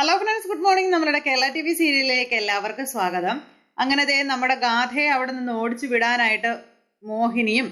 Hello friends good morning നമ്മുടെ Kerala T V സീരിയലിലേക്ക് എല്ലാവർക്കും സ്വാഗതം. അങ്ങനെ ദേ നമ്മുടെ ഗാഥയെ അവിടെ നിന്ന് ഓടിച്ചു വിടാനായിട്ട് മോഹിനിയും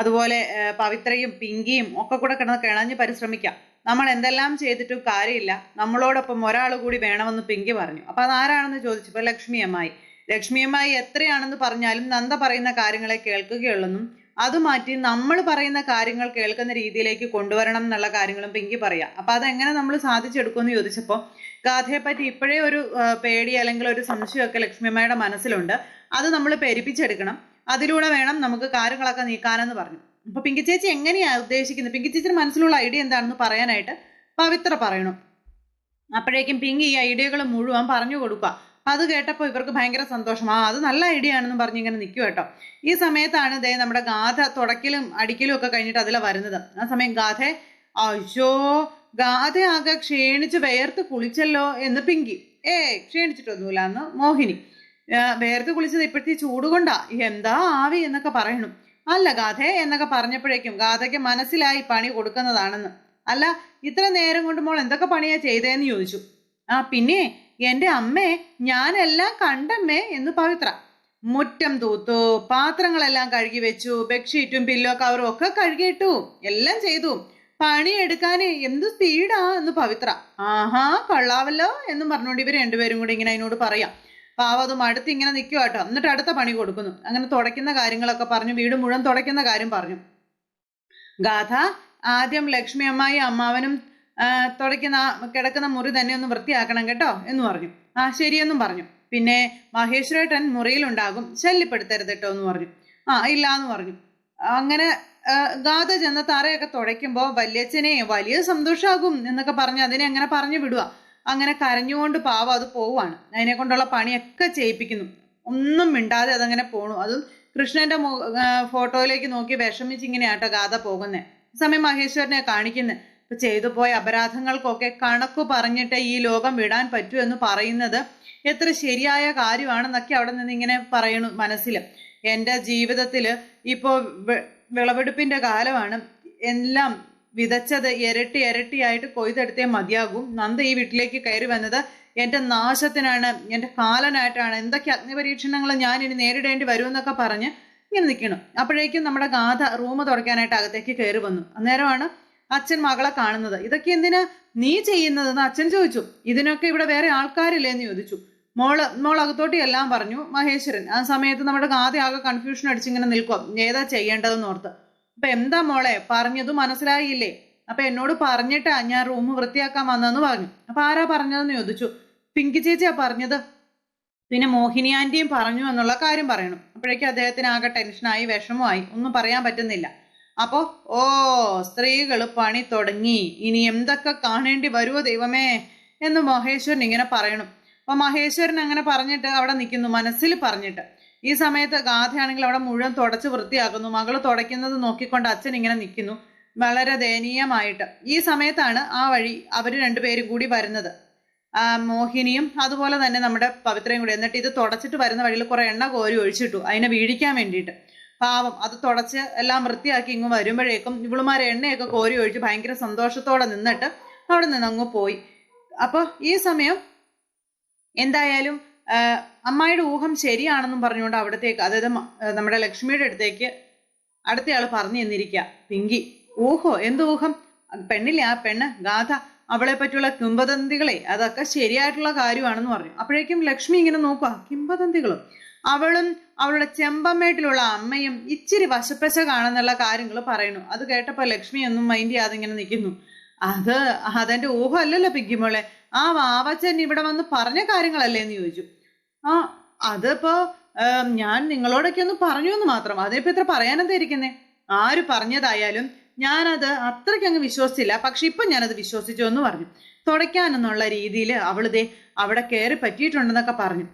അതുപോലെ പവിത്രയും പിങ്കിയും ഒക്കെ കൂടെ കിടന്ന് കിണഞ്ഞ് പരിശ്രമിക്കാം. നമ്മൾ എന്തെല്ലാം ചെയ്തിട്ടും കാര്യമില്ല. നമ്മളോടൊപ്പം ഒരാൾ കൂടി വേണമെന്ന് പിങ്കി പറഞ്ഞു. അപ്പോൾ അതാരാണെന്ന് ചോദിച്ചപ്പോൾ ലക്ഷ്മി അമ്മായി. ലക്ഷ്മി അമ്മായി എത്രയാണെന്ന് പറഞ്ഞാലും നന്ദ പറയുന്ന കാര്യങ്ങളെ കേൾക്കുകയുള്ളെന്നും അത് മാറ്റി നമ്മൾ പറയുന്ന കാര്യങ്ങൾ കേൾക്കുന്ന രീതിയിലേക്ക് കൊണ്ടുവരണം എന്നുള്ള കാര്യങ്ങളും പിങ്കി പറയാം. അപ്പം അതെങ്ങനെ നമ്മൾ സാധിച്ചെടുക്കുമെന്ന് ചോദിച്ചപ്പോൾ ഗാഥയെ പറ്റി ഇപ്പോഴേ ഒരു പേടി അല്ലെങ്കിൽ ഒരു സംശയമൊക്കെ ലക്ഷ്മിയമ്മയുടെ മനസ്സിലുണ്ട്. അത് നമ്മൾ പെരുപ്പിച്ചെടുക്കണം. അതിലൂടെ വേണം നമുക്ക് കാര്യങ്ങളൊക്കെ നീക്കാനെന്ന് പറഞ്ഞു. അപ്പൊ പിങ്കി ചേച്ചി എങ്ങനെയാണ് ഉദ്ദേശിക്കുന്നത്? പിങ്കി ചേച്ചിയുടെ മനസ്സിലുള്ള ഐഡിയ എന്താണെന്ന് പറയാനായിട്ട് പവിത്ര പറയണം. അപ്പോഴേക്കും പിങ്കി ഈ ഐഡിയകൾ മുഴുവൻ പറഞ്ഞു കൊടുക്കുക. അത് കേട്ടപ്പോൾ ഇവർക്ക് ഭയങ്കര സന്തോഷം. ആ അത് നല്ല ഐഡിയ ആണെന്ന് പറഞ്ഞ് ഇങ്ങനെ നിൽക്കും കേട്ടോ. ഈ സമയത്താണ് ഇതേ നമ്മുടെ ഗാഥ തുടക്കിലും അടിക്കലും ഒക്കെ കഴിഞ്ഞിട്ട് അതിലെ വരുന്നത്. ആ സമയം ഗാഥ അയ്യോ ഗാഥ ആകെ ക്ഷീണിച്ച് വേർത്ത് കുളിച്ചല്ലോ എന്ന് പിങ്കി. ഏ ക്ഷീണിച്ചിട്ടൊന്നുമില്ല എന്ന് മോഹിനി. വേർത്ത് കുളിച്ചത് ഇപ്പോഴത്തെ ചൂട് കൊണ്ടാ. എന്താ ആവി എന്നൊക്കെ പറയണം. അല്ല ഗാഥേ എന്നൊക്കെ പറഞ്ഞപ്പോഴേക്കും ഗാഥയ്ക്ക് മനസ്സിലായി പണി കൊടുക്കുന്നതാണെന്ന്. അല്ല ഇത്ര നേരം കൊണ്ട് മോൾ എന്തൊക്കെ പണിയാ ചെയ്തേന്ന് ചോദിച്ചു. ആ പിന്നെ എന്റെ അമ്മേ ഞാനെല്ലാം കണ്ടമ്മേ എന്ന് പവിത്ര. മുറ്റം തൂത്തു പാത്രങ്ങളെല്ലാം കഴുകി വെച്ചു ബെഡ്ഷീറ്റും പില്ലോ കവറും ഒക്കെ കഴുകിയിട്ടു. എല്ലാം ചെയ്തു. പണിയെടുക്കാൻ എന്ത് സ്പീഡാ എന്ന് പവിത്ര. ആഹാ കൊള്ളാവല്ലോ എന്ന് പറഞ്ഞുകൊണ്ട് ഇവർ രണ്ടുപേരും കൂടി ഇങ്ങനെ അതിനോട് പറയാം. പാവ അതും അടുത്ത് ഇങ്ങനെ നിൽക്കുക കേട്ടോ എന്നിട്ട് അടുത്ത പണി കൊടുക്കുന്നു. അങ്ങനെ തുടയ്ക്കുന്ന കാര്യങ്ങളൊക്കെ പറഞ്ഞു. വീട് മുഴുവൻ തുടയ്ക്കുന്ന കാര്യം പറഞ്ഞു. ഗാഥ ആദ്യം ലക്ഷ്മി അമ്മായി അമ്മാവനും തുടയ്ക്കുന്ന കിടക്കുന്ന മുറി തന്നെ ഒന്ന് വൃത്തിയാക്കണം കേട്ടോ എന്ന് പറഞ്ഞു. ആ ശരിയെന്നും പറഞ്ഞു. പിന്നെ മഹേശ്വരേട്ടൻ മുറിയിലുണ്ടാകും. ശല്യപ്പെടുത്തരുത് കേട്ടോ എന്ന് പറഞ്ഞു. ആ ഇല്ല എന്ന് പറഞ്ഞു. അങ്ങനെ ഗാഥ ചെന്ന് തറയൊക്കെ തുടയ്ക്കുമ്പോൾ വല്യച്ഛനെ വലിയ സന്തോഷമാകും എന്നൊക്കെ പറഞ്ഞ് അതിനെ അങ്ങനെ പറഞ്ഞു വിടുക. അങ്ങനെ കരഞ്ഞുകൊണ്ട് പാവം അത് പോവാണ് അതിനെ കൊണ്ടുള്ള പണിയൊക്കെ ചെയ്യിപ്പിക്കുന്നു. ഒന്നും മിണ്ടാതെ അതങ്ങനെ പോണു. അതും കൃഷ്ണന്റെ ഫോട്ടോയിലേക്ക് നോക്കി വിഷമിച്ചിങ്ങനെ ഇങ്ങനെയാട്ടോ ഗാഥ പോകുന്നത് സമയം മഹേശ്വരനെ കാണിക്കുന്നത് ഇപ്പൊ ചെയ്തു പോയ അപരാധങ്ങൾക്കൊക്കെ കണക്ക് പറഞ്ഞിട്ട് ഈ ലോകം വിടാൻ പറ്റൂ എന്ന് പറയുന്നത് എത്ര ശരിയായ കാര്യമാണെന്നൊക്കെ അവിടെ നിന്ന് ഇങ്ങനെ പറയണു മനസ്സിൽ എന്റെ ജീവിതത്തിൽ ഇപ്പോൾ വിളവെടുപ്പിന്റെ കാലമാണ്. എല്ലാം വിതച്ചത് ഇരട്ടി ഇരട്ടിയായിട്ട് കൊയ്തെടുത്തേ മതിയാകും. നന്ദ ഈ വീട്ടിലേക്ക് കയറി വന്നത് എന്റെ നാശത്തിനാണ് എന്റെ കാലനായിട്ടാണ്. എന്തൊക്കെ അഗ്നിപരീക്ഷണങ്ങൾ ഞാൻ ഇനി നേരിടേണ്ടി വരുമെന്നൊക്കെ പറഞ്ഞ് ഇങ്ങനെ നിൽക്കണം അപ്പോഴേക്കും നമ്മുടെ ഗാഥ റൂം തുടയ്ക്കാനായിട്ട് അകത്തേക്ക് കയറി വന്നു. അന്നേരമാണ് അച്ഛൻ മകളെ കാണുന്നത്. ഇതൊക്കെ എന്തിനാ നീ ചെയ്യുന്നതെന്ന് അച്ഛൻ ചോദിച്ചു. ഇതിനൊക്കെ ഇവിടെ വേറെ ആൾക്കാരില്ലേ എന്ന് ചോദിച്ചു. മോൾ മോൾ അകത്തോട്ട് എല്ലാം പറഞ്ഞു മഹേശ്വരൻ. ആ സമയത്ത് നമ്മുടെ ആദ്യം ആകെ കൺഫ്യൂഷൻ അടിച്ചിങ്ങനെ നിൽക്കും. ഏതാ ചെയ്യേണ്ടതെന്ന് ഓർത്ത്. അപ്പൊ എന്താ മോളെ? പറഞ്ഞത് മനസ്സിലായില്ലേ? അപ്പൊ എന്നോട് പറഞ്ഞിട്ടാ ഞാൻ റൂം വൃത്തിയാക്കാൻ വന്നതെന്ന് പറഞ്ഞു. അപ്പൊ ആരാ പറഞ്ഞതെന്ന് ചോദിച്ചു. പിങ്കി ചേച്ചിയാ പറഞ്ഞത്. പിന്നെ മോഹിനി ആന്റിയും പറഞ്ഞു എന്നുള്ള കാര്യം പറയണം. അപ്പോഴേക്കും അദ്ദേഹത്തിന് ആകെ ടെൻഷനായി വിഷമമായി ഒന്നും പറയാൻ പറ്റുന്നില്ല. അപ്പോ ഓ സ്ത്രീകൾ പണി തുടങ്ങി. ഇനി എന്തൊക്കെ കാണേണ്ടി വരുമോ ദൈവമേ? എന്ന് മഹേശ്വരൻ ഇങ്ങനെ പറയണം. അപ്പൊ മഹേശ്വരൻ അങ്ങനെ പറഞ്ഞിട്ട് അവിടെ നിൽക്കുന്നു മനസ്സിൽ പറഞ്ഞിട്ട്. ഈ സമയത്ത് ഗാഥയാണെങ്കിൽ അവിടെ മുഴുവൻ തുടച്ച് വൃത്തിയാക്കുന്നു. മകൾ തുടയ്ക്കുന്നത് നോക്കിക്കൊണ്ട് അച്ഛൻ ഇങ്ങനെ നിൽക്കുന്നു വളരെ ദയനീയമായിട്ട്. ഈ സമയത്താണ് ആ വഴി അവർ രണ്ടുപേരും കൂടി വരുന്നത്. മോഹിനിയും അതുപോലെ തന്നെ നമ്മുടെ പവിത്രയും കൂടി. എന്നിട്ട് ഇത് തുടച്ചിട്ട് വരുന്ന വഴിയിൽ കുറെ എണ്ണ കോരി ഒഴിച്ചിട്ടു അതിനെ വീഴിക്കാൻ വേണ്ടിയിട്ട്. പാവം അത് തുടച്ച് എല്ലാം വൃത്തിയാക്കി ഇങ്ങ് വരുമ്പോഴേക്കും ഇവളുമാരെ എണ്ണയൊക്കെ കോരി ഒഴിച്ച് ഭയങ്കര സന്തോഷത്തോടെ നിന്നിട്ട് അവിടെ നിന്ന് അങ്ങ് പോയി. അപ്പോൾ ഈ സമയം എന്തായാലും അമ്മായിയുടെ ഊഹം ശരിയാണെന്നും പറഞ്ഞുകൊണ്ട് അവിടത്തേക്ക് അതായത് നമ്മുടെ ലക്ഷ്മിയുടെ അടുത്തേക്ക് അടുത്തയാൾ പറഞ്ഞു തന്നിരിക്കുക പിങ്കി ഊഹോ? എന്ത് ഊഹം? പെണ്ണില്ലേ? ആ പെണ്ണ് ഗാഥ അവളെ പറ്റിയുള്ള കിംബദന്തികളെ അതൊക്കെ ശരിയായിട്ടുള്ള കാര്യമാണെന്ന് പറഞ്ഞു. അപ്പോഴേക്കും ലക്ഷ്മി ഇങ്ങനെ നോക്കുക കിംബദന്തികളും അവളും അവളുടെ ചെമ്പമ്മേട്ടിലുള്ള അമ്മയും ഇച്ചിരി വശപ്പശ കാണുന്നുള്ള കാര്യങ്ങൾ പറയുന്നു. അത് കേട്ടപ്പോൾ ലക്ഷ്മി ഒന്നും മൈൻഡ് ചെയ്യാതെ ഇങ്ങനെ നിൽക്കുന്നു അത് അതെന്റെ ഊഹം അല്ലല്ലോ പിങ്കിമോളെ. ആ വാവച്ചൻ ഇവിടെ വന്ന് പറഞ്ഞ കാര്യങ്ങളല്ലേ എന്ന് ചോദിച്ചു. ആ അതിപ്പോ ഞാൻ നിങ്ങളോടൊക്കെ ഒന്ന് പറഞ്ഞു എന്ന് മാത്രം. അതിനിപ്പോ ഇത്ര പറയാനെന്താ ഇരിക്കുന്നേ? ആര് പറഞ്ഞതായാലും ഞാനത് അത്രയ്ക്ക് അങ്ങ് വിശ്വസിച്ചില്ല. പക്ഷെ ഇപ്പൊ ഞാനത് വിശ്വസിച്ചു എന്ന് പറഞ്ഞു. തുടയ്ക്കാനെന്നുള്ള രീതിയിൽ അവളിതേ അവിടെ കയറി പറ്റിയിട്ടുണ്ടെന്നൊക്കെ പറഞ്ഞു.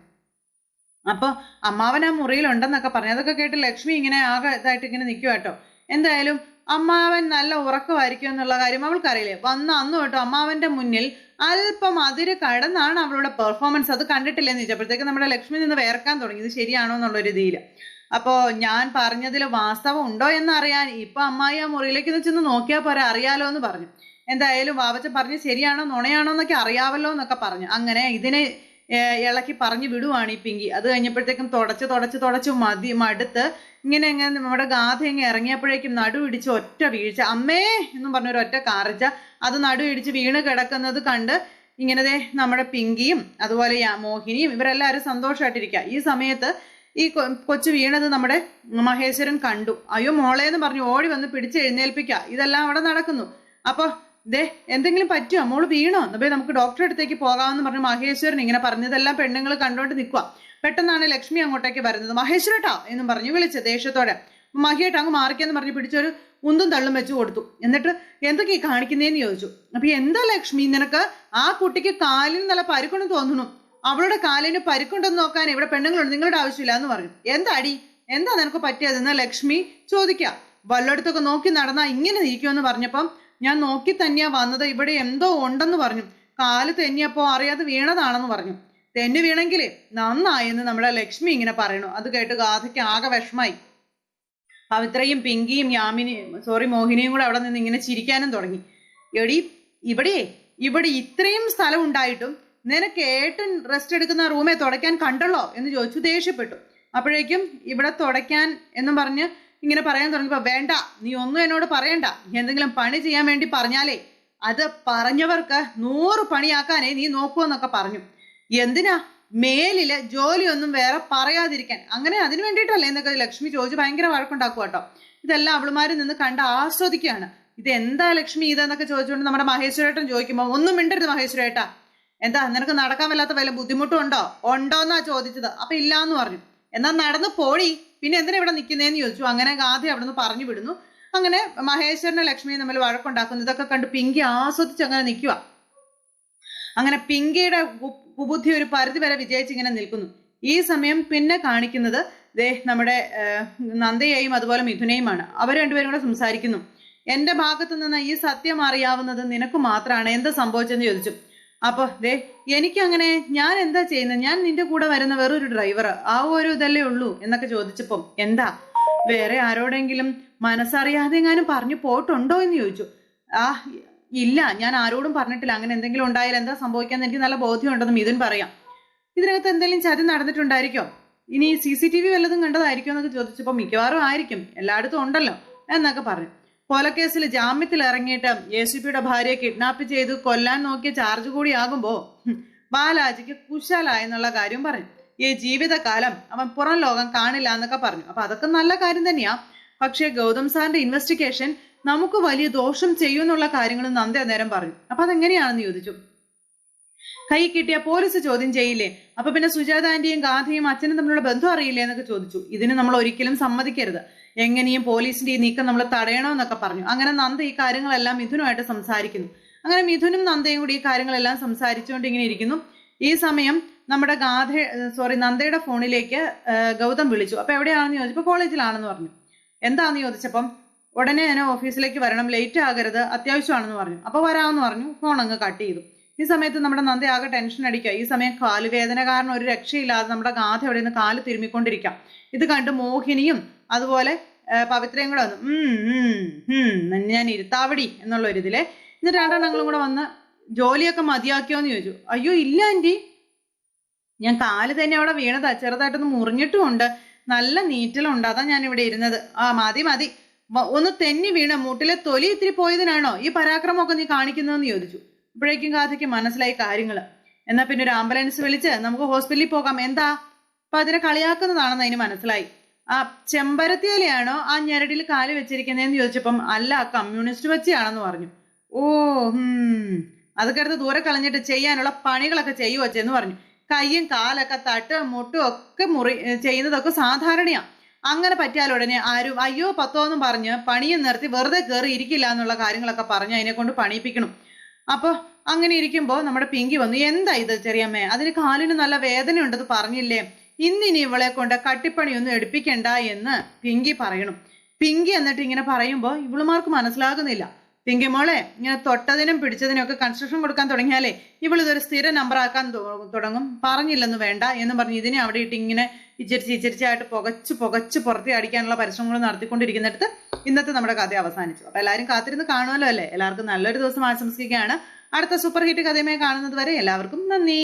അപ്പൊ അമ്മാവൻ ആ മുറിയിലുണ്ടെന്നൊക്കെ പറഞ്ഞു. അതൊക്കെ കേട്ട് ലക്ഷ്മി ഇങ്ങനെ ആകെ ഇതായിട്ട് ഇങ്ങനെ നിൽക്കുക കേട്ടോ എന്തായാലും അമ്മാവൻ നല്ല ഉറക്കമായിരിക്കും എന്നുള്ള കാര്യം അവൾക്കറിയില്ലേ? വന്ന അന്ന് തൊട്ട് അമ്മാവന്റെ മുന്നിൽ അല്പം അതിര് കടന്നാണ് അവളുടെ പെർഫോമൻസ് അത് കണ്ടിട്ടില്ലെന്ന് ചോദിച്ചപ്പോഴത്തേക്ക് നമ്മുടെ ലക്ഷ്മി നിന്ന് വേർക്കാൻ തുടങ്ങി. ഇത് ശരിയാണോ എന്നുള്ള രീതിയിൽ അപ്പോ ഞാൻ പറഞ്ഞതിൽ വാസ്തവം ഉണ്ടോ എന്ന് അറിയാൻ ഇപ്പൊ അമ്മായി ആ മുറിയിലേക്ക് ചെന്ന് നോക്കിയാൽ പോരാ അറിയാലോ എന്ന് പറഞ്ഞു. എന്തായാലും വാവച്ചൻ പറഞ്ഞ് ശരിയാണോ നുണയാണോ എന്നൊക്കെ അറിയാവല്ലോ എന്നൊക്കെ പറഞ്ഞു. അങ്ങനെ ഇതിനെ ഇളക്കി പറഞ്ഞു വിടുവാണ് ഈ പിങ്കി. അത് കഴിഞ്ഞപ്പോഴത്തേക്കും തുടച്ച് തുടച്ച് തുടച്ച് മതി മടുത്ത് ഇങ്ങനെ അങ്ങ് നമ്മുടെ ഗാഥ ഇങ്ങനെ ഇറങ്ങിയപ്പോഴേക്കും നടു ഇടിച്ച് ഒറ്റ വീഴ്ച. അമ്മേ എന്നും പറഞ്ഞൊരു ഒറ്റ കാറിച്ച. അത് നടു ഇടിച്ച് വീണ് കിടക്കുന്നത് കണ്ട് ഇങ്ങനത്തെ നമ്മുടെ പിങ്കിയും അതുപോലെ മോഹിനിയും ഇവരെല്ലാവരും സന്തോഷമായിട്ടിരിക്കുക ഈ സമയത്ത് ഈ കൊച്ചു വീണത് നമ്മുടെ മഹേശ്വരൻ കണ്ടു. അയ്യോ മോളെ എന്ന് പറഞ്ഞു ഓടി വന്ന് പിടിച്ച് എഴുന്നേൽപ്പിക്കുക ഇതെല്ലാം അവിടെ നടക്കുന്നു. അപ്പൊ ദേ എന്തെങ്കിലും പറ്റുമോ മോൾ വീണോ? എന്നാ പോയി നമുക്ക് ഡോക്ടറെ അടുത്തേക്ക് പോകാമെന്ന് പറഞ്ഞു മഹേശ്വരൻ ഇങ്ങനെ പറഞ്ഞതെല്ലാം പെണ്ണുങ്ങൾ കണ്ടോണ്ട് നിൽക്കുക പെട്ടെന്നാണ് ലക്ഷ്മി അങ്ങോട്ടേക്ക് വരുന്നത്. മഹേശ്വരട്ടാ എന്നും പറഞ്ഞു വിളിച്ച് ദേഷ്യത്തോടെ. മഹിയേട്ട് അങ്ങ് മാറിക്കെന്ന് പറഞ്ഞ് പിടിച്ചൊരു ഉന്തും തള്ളും വെച്ച് കൊടുത്തു. എന്നിട്ട് എന്തൊക്കെ ഈ കാണിക്കുന്നതെന്ന് ചോദിച്ചു. അപ്പൊ എന്താ ലക്ഷ്മി നിനക്ക് ആ കുട്ടിക്ക് കാലിന് നല്ല പരുക്കുണ്ട് തോന്നുന്നു. അവളുടെ കാലിന് പരുക്കുണ്ടെന്ന് നോക്കാൻ ഇവിടെ പെണ്ണുങ്ങളുണ്ട്. നിങ്ങളുടെ ആവശ്യമില്ല എന്ന് പറഞ്ഞു. എന്താടി? എന്താ നിനക്ക് പറ്റിയതെന്ന് ലക്ഷ്മി ചോദിക്കുക വല്ലയിടത്തൊക്കെ നോക്കി നടന്നാ ഇങ്ങനെ ഇരിക്കുമെന്ന് പറഞ്ഞപ്പം ഞാൻ നോക്കി തന്നെയാ വന്നത്. ഇവിടെ എന്തോ ഉണ്ടെന്ന് പറഞ്ഞു. കാൽ തെന്നിയപ്പോ അറിയാതെ വീണതാണെന്ന് പറഞ്ഞു. തെന്നി വീണെങ്കിലേ നന്നായെന്ന് നമ്മുടെ ലക്ഷ്മി ഇങ്ങനെ പറയണു. അത് കേട്ട് ഗാഥയ്ക്ക് ആകെ വിഷമായി പവിത്രയും പിങ്കിയും യാമിനിയും സോറി മോഹിനിയും കൂടെ അവിടെ നിന്ന് ഇങ്ങനെ ചിരിക്കാനും തുടങ്ങി. എടി ഇവിടെ ഇവിടെ ഇത്രയും സ്ഥലം ഉണ്ടായിട്ടും നിനക്ക് ഏട്ടൻ റെസ്റ്റ് എടുക്കുന്ന റൂമേ തുടയ്ക്കാൻ കണ്ടല്ലോ എന്ന് ചോദിച്ചു ദേഷ്യപ്പെട്ടു. അപ്പോഴേക്കും ഇവിടെ തുടയ്ക്കാൻ എന്നും പറഞ്ഞ് ഇങ്ങനെ പറയാൻ തുടങ്ങിയപ്പോ വേണ്ട നീ ഒന്നും എന്നോട് പറയണ്ട. എന്തെങ്കിലും പണി ചെയ്യാൻ വേണ്ടി പറഞ്ഞാലേ അത് പറഞ്ഞവർക്ക് നൂറ് പണിയാക്കാനേ നീ നോക്കുമെന്നൊക്കെ പറഞ്ഞു. എന്തിനാ? മേലിൽ ജോലിയൊന്നും വേറെ പറയാതിരിക്കാൻ. അങ്ങനെ അതിന് വേണ്ടിയിട്ടല്ലേ എന്നൊക്കെ ലക്ഷ്മി ചോദിച്ച് ഭയങ്കര വഴക്കുണ്ടാക്കുക കേട്ടോ. ഇതെല്ലാം അവളുമാരിൽ നിന്ന് കണ്ട് ആസ്വദിക്കുകയാണ്. ഇത് എന്താ ലക്ഷ്മി ഇതെന്നൊക്കെ ചോദിച്ചുകൊണ്ട് നമ്മുടെ മഹേശ്വരേട്ടൻ ചോദിക്കുമ്പോൾ ഒന്നും മിണ്ടരുത് മഹേശ്വരേട്ടാ. എന്താ നിനക്ക് നടക്കാൻ വല്ലാത്ത വല്ല ബുദ്ധിമുട്ടുണ്ടോ ഉണ്ടോ? ഉണ്ടോന്നാ ചോദിച്ചത്. അപ്പൊ ഇല്ലാന്ന് പറഞ്ഞു. എന്നാ നടന്നു പോടി. പിന്നെ എന്തിനാ ഇവിടെ നിൽക്കുന്നതെന്ന് ചോദിച്ചു. അങ്ങനെ ഗാന്ധി അവിടെ നിന്ന് പറഞ്ഞു വിടുന്നു. അങ്ങനെ മഹേശ്വരനെ ലക്ഷ്മിയും നമ്മൾ വഴക്കുണ്ടാക്കുന്നു. ഇതൊക്കെ കണ്ട് പിങ്കി ആസ്വദിച്ച് അങ്ങനെ നിൽക്കുക അങ്ങനെ പിങ്കിയുടെ കുബുദ്ധി ഒരു പരിധി വരെ വിജയിച്ച് ഇങ്ങനെ നിൽക്കുന്നു. ഈ സമയം പിന്നെ കാണിക്കുന്നത് ദേ നമ്മുടെ നന്ദയെയും അതുപോലെ മിഥുനെയുമാണ്. അവർ രണ്ടുപേരും കൂടെ സംസാരിക്കുന്നു. എന്റെ ഭാഗത്തു നിന്ന് ഈ സത്യം അറിയാവുന്നത് നിനക്ക് മാത്രമാണ് എന്ത് സംഭവിച്ചെന്ന് ചോദിച്ചു. അപ്പൊ ദേ എനിക്കങ്ങനെ ഞാൻ എന്താ ചെയ്യുന്നത് ഞാൻ നിന്റെ കൂടെ വരുന്ന വേറൊരു ഡ്രൈവർ ആ ഒരു ഇതല്ലേ ഉള്ളൂ എന്നൊക്കെ ചോദിച്ചപ്പം എന്താ? വേറെ ആരോടെങ്കിലും മനസ്സറിയാതെ എങ്ങാനും പറഞ്ഞു പോയിട്ടുണ്ടോ എന്ന് ചോദിച്ചു. ആ ഇല്ല ഞാൻ ആരോടും പറഞ്ഞിട്ടില്ല. അങ്ങനെ എന്തെങ്കിലും ഉണ്ടായാൽ എന്താ സംഭവിക്കാന്ന് എനിക്ക് നല്ല ബോധ്യമുണ്ടെന്ന് മിഥുൻ പറയാം. ഇതിനകത്ത് എന്തെങ്കിലും ചതി നടന്നിട്ടുണ്ടായിരിക്കോ? ഇനി സി സി ടി വി വല്ലതും കണ്ടതായിരിക്കും എന്നൊക്കെ ചോദിച്ചപ്പോൾ മിക്കവാറും ആയിരിക്കും. എല്ലായിടത്തും ഉണ്ടല്ലോ എന്നൊക്കെ പറഞ്ഞു. കൊലക്കേസിൽ ജാമ്യത്തിൽ ഇറങ്ങിയിട്ട് എ സി പിയുടെ ഭാര്യയെ കിഡ്നാപ്പ് ചെയ്ത് കൊല്ലാൻ നോക്കിയ ചാർജ് കൂടിയാകുമ്പോൾ ബാലാജിക്ക് കുശാലായെന്നുള്ള കാര്യം പറഞ്ഞു. ഈ ജീവിതകാലം അവൻ പുറം ലോകം കാണില്ല എന്നൊക്കെ പറഞ്ഞു. അപ്പൊ അതൊക്കെ നല്ല കാര്യം തന്നെയാ. പക്ഷേ ഗൗതം സാറിന്റെ ഇൻവെസ്റ്റിഗേഷൻ നമുക്ക് വലിയ ദോഷം ചെയ്യുമെന്നുള്ള കാര്യങ്ങൾ നന്ദി അന്നേരം പറഞ്ഞു. അപ്പൊ അതെങ്ങനെയാണെന്ന് ചോദിച്ചു. കൈ കിട്ടിയ പോലീസ് ചോദ്യം ചെയ്യില്ലേ? അപ്പൊ പിന്നെ സുജാത ആന്റിയും ഗാന്ധിയും അച്ഛനും തമ്മിലുള്ള ബന്ധം അറിയില്ലേ എന്നൊക്കെ ചോദിച്ചു. ഇതിന് നമ്മൾ ഒരിക്കലും സമ്മതിക്കരുത്. എങ്ങനെയും പോലീസിന്റെ ഈ നീക്കം നമ്മൾ തടയണമെന്നൊക്കെ പറഞ്ഞു. അങ്ങനെ നന്ദ ഈ കാര്യങ്ങളെല്ലാം മിഥുനുമായിട്ട് സംസാരിക്കുന്നു. അങ്ങനെ മിഥുനും നന്ദയും കൂടി ഈ കാര്യങ്ങളെല്ലാം സംസാരിച്ചുകൊണ്ട് ഇങ്ങനെ ഇരിക്കുന്നു. ഈ സമയം നമ്മുടെ ഗാഥ സോറി നന്ദയുടെ ഫോണിലേക്ക് ഗൗതം വിളിച്ചു. അപ്പൊ എവിടെയാണെന്ന് ചോദിച്ചപ്പോൾ കോളേജിലാണെന്ന് പറഞ്ഞു. എന്താന്ന് ചോദിച്ചപ്പം ഉടനെ തന്നെ ഓഫീസിലേക്ക് വരണം ലേറ്റ് ആകരുത് അത്യാവശ്യമാണെന്ന് പറഞ്ഞു. അപ്പോൾ വരാമെന്ന് പറഞ്ഞു. ഫോൺ അങ്ങ് കട്ട് ചെയ്തു. ഈ സമയത്ത് നമ്മുടെ നന്ദി ആകെ ടെൻഷൻ അടിക്കുക. ഈ സമയം കാലുവേദന കാരണം ഒരു രക്ഷയില്ലാതെ നമ്മുടെ ഗാഥ അവിടെ നിന്ന് കാൽ തിരുമ്മിക്കൊണ്ടിരിക്കാം. ഇത് കണ്ട് മോഹിനിയും അതുപോലെ പവിത്രയും കൂടെ വന്നു. ഞാൻ ഇരുത്താവടി എന്നുള്ള ഒരു ഇതിലെ. എന്നിട്ട് രണ്ടെണ്ണങ്ങളും കൂടെ വന്ന് ജോലിയൊക്കെ മതിയാക്കിയോന്ന് ചോദിച്ചു. അയ്യോ ഇല്ല ആന്റി ഞാൻ കാൽ തന്നെ അവിടെ വീണതാ. ചെറുതായിട്ടൊന്ന് മുറിഞ്ഞിട്ടുമുണ്ട്. നല്ല നീറ്റലുണ്ട്. അതാ ഞാൻ ഇവിടെ ഇരുന്നത്. ആ മതി മതി. ഒന്ന് തെന്നി വീണ. മുട്ടിലെ തൊലി ഇത്തിരി പോയതിനാണോ? ഈ പരാക്രമമൊക്കെ നീ കാണിക്കുന്നതെന്ന് ചോദിച്ചു. ഇപ്പോഴേക്കും കാഥയ്ക്ക് മനസ്സിലായി കാര്യങ്ങൾ എന്നാ പിന്നെ ഒരു ആംബുലൻസ് വിളിച്ച് നമുക്ക് ഹോസ്പിറ്റലിൽ പോകാം. എന്താ? അപ്പൊ അതിനെ കളിയാക്കുന്നതാണെന്ന് അതിന് മനസ്സിലായി. ആ ചെമ്പരത്തിയിലാണോ ആ ഞെരടിൽ കാൽ വെച്ചിരിക്കുന്നതെന്ന് ചോദിച്ചപ്പം അല്ല കമ്മ്യൂണിസ്റ്റ് വെച്ചാണെന്ന് പറഞ്ഞു. ഓ ഹും. അതൊക്കെ എടുത്ത് ദൂരെ കളഞ്ഞിട്ട് ചെയ്യാനുള്ള പണികളൊക്കെ ചെയ്യുവോ എന്ന് പറഞ്ഞു. കയ്യും കാലൊക്കെ തട്ട് മുട്ടും ഒക്കെ മുറി ചെയ്യുന്നതൊക്കെ സാധാരണയാണ് അങ്ങനെ പറ്റിയാൽ ഉടനെ ആരും അയ്യോ പത്തോ എന്നും പറഞ്ഞ് പണിയും നിർത്തി വെറുതെ കയറി ഇരിക്കില്ല എന്നുള്ള കാര്യങ്ങളൊക്കെ പറഞ്ഞ് അതിനെ കൊണ്ട് പണിയിപ്പിക്കണം. അപ്പോൾ അങ്ങനെ ഇരിക്കുമ്പോൾ നമ്മുടെ പിങ്കി വന്നു എന്താ ഇത് ചെറിയമ്മേ? അതിന് കാലിന് നല്ല വേദന ഉണ്ടെന്ന് പറഞ്ഞില്ലേ? ഇന്നിനി ഇവളെ കൊണ്ട് കട്ടിപ്പണിയൊന്നും എടുപ്പിക്കണ്ട എന്ന് പിങ്കി പറയണം. പിങ്കി എന്നിട്ട് ഇങ്ങനെ പറയുമ്പോൾ ഇവളുമാർക്ക് മനസ്സിലാകുന്നില്ല. പിങ്കി മോളെ ഇങ്ങനെ തൊട്ടതിനും പിടിച്ചതിനും ഒക്കെ കൺസ്ട്രക്ഷൻ കൊടുക്കാൻ തുടങ്ങിയാലേ ഇവളിതൊരു സ്ഥിര നമ്പർ ആക്കാൻ തുടങ്ങും. പറഞ്ഞില്ലെന്ന് വേണ്ട എന്ന് പറഞ്ഞ് ഇതിനെ അവിടെ ഇട്ട് ഇങ്ങനെ ഇച്ചിരിച്ച് ഇച്ചിരിച്ചായിട്ട് പുകച്ച് പുകച്ച് പുറത്തി അടിക്കാനുള്ള പരിശ്രമങ്ങൾ നടത്തിക്കൊണ്ടിരിക്കുന്നിടത്ത് ഇന്നത്തെ നമ്മുടെ കഥ അവസാനിച്ചു. അപ്പൊ എല്ലാവരും കാത്തിരുന്ന് കാണുമല്ലോ അല്ലേ? എല്ലാവർക്കും നല്ലൊരു ദിവസം ആശംസിക്കുകയാണ്. അടുത്ത സൂപ്പർ ഹിറ്റ് കഥയുമായി കാണുന്നത് വരെ എല്ലാവർക്കും നന്ദി.